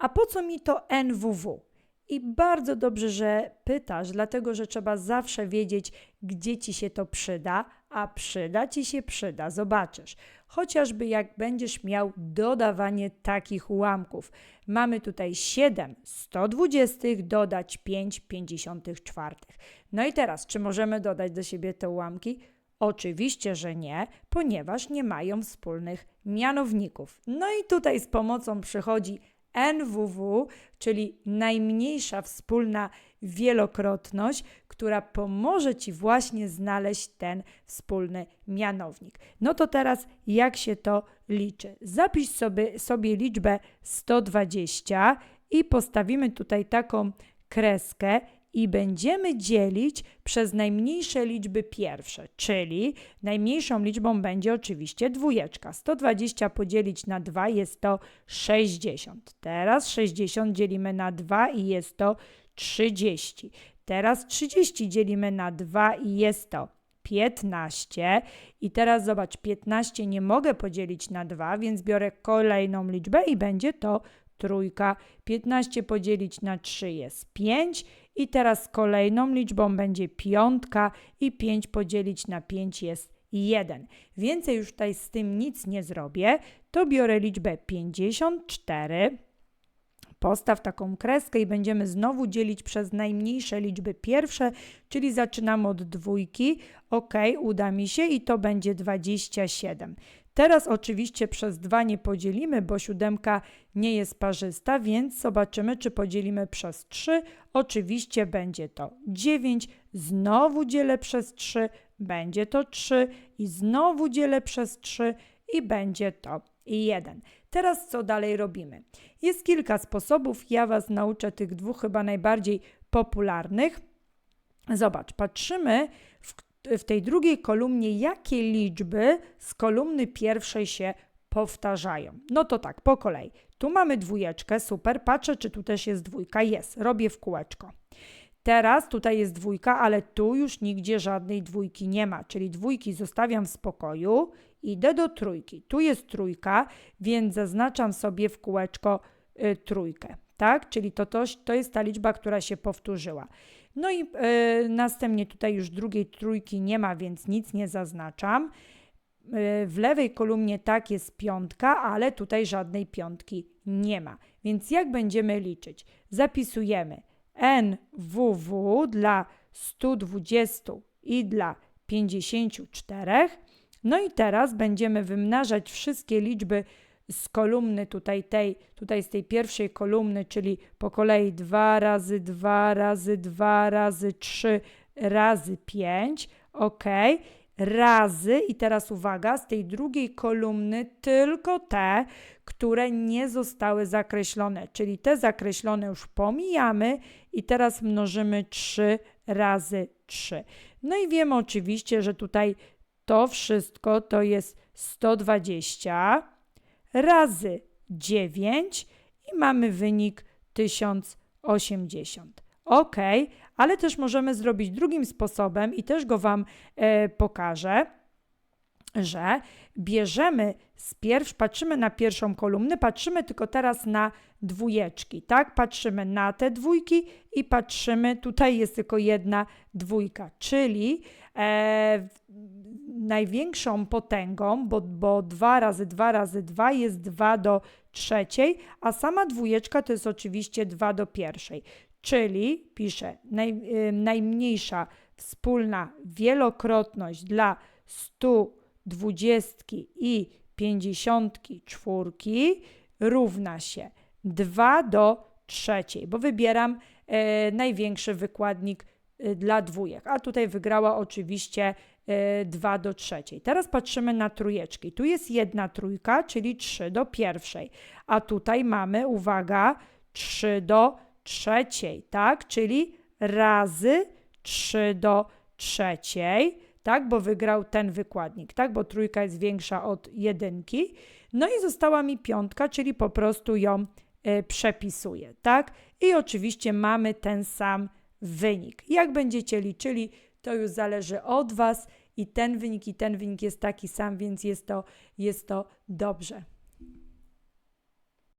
a po co mi to NWW? I bardzo dobrze, że pytasz, dlatego że trzeba zawsze wiedzieć, gdzie ci się to przyda, a przyda ci się przyda, zobaczysz. Chociażby jak będziesz miał dodawanie takich ułamków. Mamy tutaj 7 120 dodać 5 54. No i teraz, czy możemy dodać do siebie te ułamki? Oczywiście, że nie, ponieważ nie mają wspólnych mianowników. No i tutaj z pomocą przychodzi NWW, czyli najmniejsza wspólna wielokrotność, która pomoże Ci właśnie znaleźć ten wspólny mianownik. No to teraz jak się to liczy? Zapisz sobie, sobie liczbę 120 i postawimy tutaj taką kreskę i będziemy dzielić przez najmniejsze liczby pierwsze, czyli najmniejszą liczbą będzie oczywiście dwójeczka. 120 podzielić na 2 jest to 60. Teraz 60 dzielimy na 2 i jest to 30. Teraz 30 dzielimy na 2 i jest to 15. I teraz zobacz, 15 nie mogę podzielić na 2, więc biorę kolejną liczbę i będzie to trójka. 15 podzielić na 3 jest 5 i teraz kolejną liczbą będzie piątka i 5 podzielić na 5 jest 1. Więcej już tutaj z tym nic nie zrobię. To biorę liczbę 54. Postaw taką kreskę i będziemy znowu dzielić przez najmniejsze liczby pierwsze, czyli zaczynamy od dwójki. Ok, uda mi się i to będzie 27. Teraz oczywiście przez 2 nie podzielimy, bo siódemka nie jest parzysta, więc zobaczymy, czy podzielimy przez 3. Oczywiście będzie to 9. Znowu dzielę przez 3, będzie to 3 i znowu dzielę przez 3 i będzie to 1. Teraz co dalej robimy? Jest kilka sposobów, ja Was nauczę tych dwóch chyba najbardziej popularnych. Zobacz, patrzymy w tej drugiej kolumnie, jakie liczby z kolumny pierwszej się powtarzają. No to tak, po kolei. Tu mamy dwójeczkę, super. Patrzę, czy tu też jest dwójka. Jest, robię w kółeczko. Teraz tutaj jest dwójka, ale tu już nigdzie żadnej dwójki nie ma, czyli dwójki zostawiam w spokoju, idę do trójki. Tu jest trójka, więc zaznaczam sobie w kółeczko y, trójkę, tak? Czyli to, to, to jest ta liczba, która się powtórzyła. No i y, następnie tutaj już drugiej trójki nie ma, więc nic nie zaznaczam. Y, w lewej kolumnie tak jest piątka, ale tutaj żadnej piątki nie ma. Więc jak będziemy liczyć? Zapisujemy NWW dla 120 i dla 54. No i teraz będziemy wymnażać wszystkie liczby z kolumny tutaj tej, tutaj z tej pierwszej kolumny, czyli po kolei 2 razy 2 razy 2 razy 3 razy 5, ok, razy i teraz uwaga, z tej drugiej kolumny tylko te, które nie zostały zakreślone, czyli te zakreślone już pomijamy i teraz mnożymy 3 razy 3. No i wiemy oczywiście, że tutaj to wszystko to jest 120 razy 9 i mamy wynik 1080. Ok, ale też możemy zrobić drugim sposobem i też go Wam e, pokażę, że bierzemy z pierwsz, patrzymy na pierwszą kolumnę, patrzymy tylko teraz na dwójeczki, tak? Patrzymy na te dwójki i patrzymy, tutaj jest tylko jedna dwójka, czyli e, największą potęgą, bo, bo 2 razy 2 razy 2 jest 2 do trzeciej, a sama dwójeczka to jest oczywiście 2 do pierwszej. Czyli piszę naj, y, najmniejsza wspólna wielokrotność dla 120 i 54 równa się 2 do trzeciej, bo wybieram e, największy wykładnik e, dla dwójek, a tutaj wygrała oczywiście 2 e, do trzeciej. Teraz patrzymy na trójeczki. Tu jest jedna trójka, czyli 3 do pierwszej, a tutaj mamy, uwaga, 3 do trzeciej, tak? Czyli razy 3 do trzeciej, tak? Bo wygrał ten wykładnik, tak? Bo trójka jest większa od jedynki. No i została mi piątka, czyli po prostu ją y, przepisuję, tak? I oczywiście mamy ten sam wynik. Jak będziecie liczyli, to już zależy od Was i ten wynik i ten wynik jest taki sam, więc jest to, jest to dobrze.